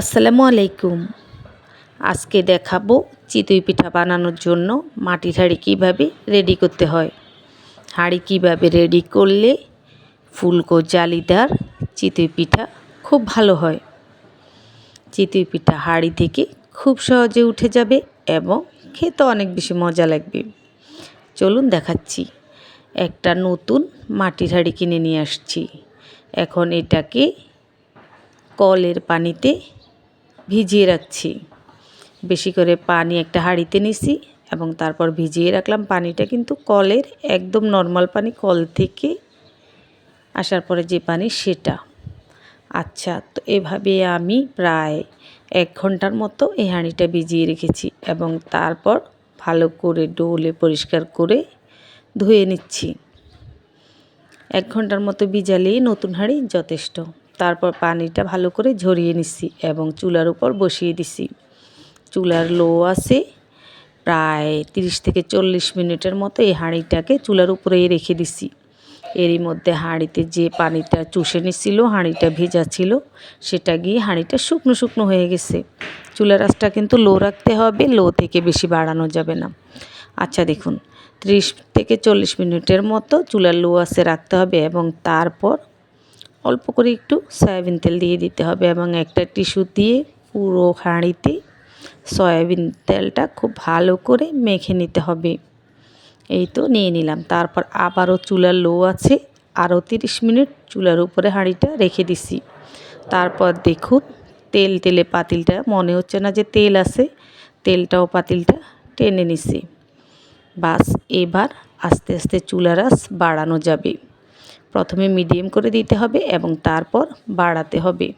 আসসালামু আলাইকুম। আজকে দেখাবো চিতই পিঠা বানানোর জন্য মাটির হাঁড়ি কীভাবে রেডি করতে হয়। হাঁড়ি কীভাবে রেডি করলে ফুলকো জালিদার চিতই পিঠা খুব ভালো হয়। চিতই পিঠা হাঁড়ি থেকে খুব সহজে উঠে যাবে এবং খেতে অনেক বেশি মজা লাগবে। চলুন দেখাচ্ছি। একটা নতুন মাটির হাঁড়ি কিনে নিয়ে আসছি। এখন এটাকে কলের পানিতে ভিজিয়ে রাখছি। বেশি করে পানি একটা হাঁড়িতে নিছি এবং তারপর ভিজিয়ে রাখলাম। পানিটা কিন্তু কলের একদম নর্মাল পানি কল থেকে আসার পরে যে পানি সেটা। আচ্ছা তো এভাবে আমি প্রায় এক ঘণ্টার মতো এই হাঁড়িটা ভিজিয়ে রেখেছি এবং তারপর ভালো করে ডোলে পরিষ্কার করে ধুয়ে নিচ্ছি। এক ঘণ্টার মতো ভিজালেই নতুন হাঁড়ি যথেষ্ট। তারপর পানিটা ভালো করে ঝরিয়ে নিচ্ছি এবং চুলার উপর বসিয়ে দিছি। চুলার লো আছে, প্রায় তিরিশ থেকে চল্লিশ মিনিটের মতো এই হাঁড়িটাকে চুলার উপরেই রেখে দিছি। এরই মধ্যে হাঁড়িতে যে পানিটা চুষে নিছিল, হাঁড়িটা ভেজা ছিল, সেটা গিয়ে হাঁড়িটা শুকনো শুকনো হয়ে গেছে। চুলার আঁচটা কিন্তু লো রাখতে হবে, লো থেকে বেশি বাড়ানো যাবে না। আচ্ছা দেখুন, ত্রিশ থেকে চল্লিশ মিনিটের মতো চুলার লো আছে রাখতে হবে এবং তারপর অল্প করে একটু সয়াবিন তেল দিয়ে দিতে হবে এবং একটা টিস্যু দিয়ে পুরো হাঁড়িতে সয়াবিন তেলটা খুব ভালো করে মেখে নিতে হবে। এই তো নিয়ে নিলাম। তারপর আবারও চুলার লো আছে। আরও তিরিশ মিনিট চুলার উপরে হাঁড়িটা রেখে দিছি। তারপর দেখুন, তেল তেলে পাতিলটা, মনে হচ্ছে না যে তেল আছে। তেলটাও পাতিলটা টেনে নিছি। বাস, এবার আস্তে আস্তে চুলার আস বাড়ানো যাবে। প্রথমে মিডিয়াম করে দিতে হবে এবং তারপর বাড়াতে হবে।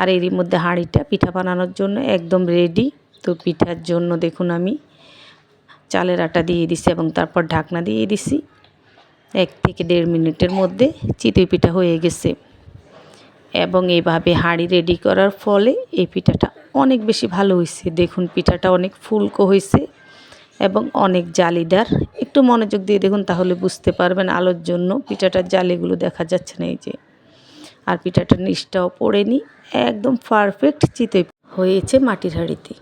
আর এরই মধ্যে হাঁড়িটা পিঠা বানানোর জন্য একদম রেডি তো পিঠার জন্য দেখুন আমি চালের আটা দিয়ে দিছি এবং তারপর ঢাকনা দিয়ে দিছি। এক থেকে দেড় মিনিটের মধ্যে চিতই পিঠা হয়ে গেছে। এবং এভাবে হাঁড়ি রেডি করার ফলে এই পিঠাটা অনেক বেশি ভালো হয়েছে। দেখুন পিঠাটা অনেক ফুলকো হয়েছে। এবং অনেক জালিদার একটু মনোযোগ দিয়ে দেখুন তাহলে বুঝতে পারবেন আলোর জন্য। পিঠাটার জালিগুলো দেখা যাচ্ছে না, এই যে। আর পিঠাটার নিচটাও পড়েনি। একদম পারফেক্ট চিতে হয়েছে মাটির হাঁড়িতে।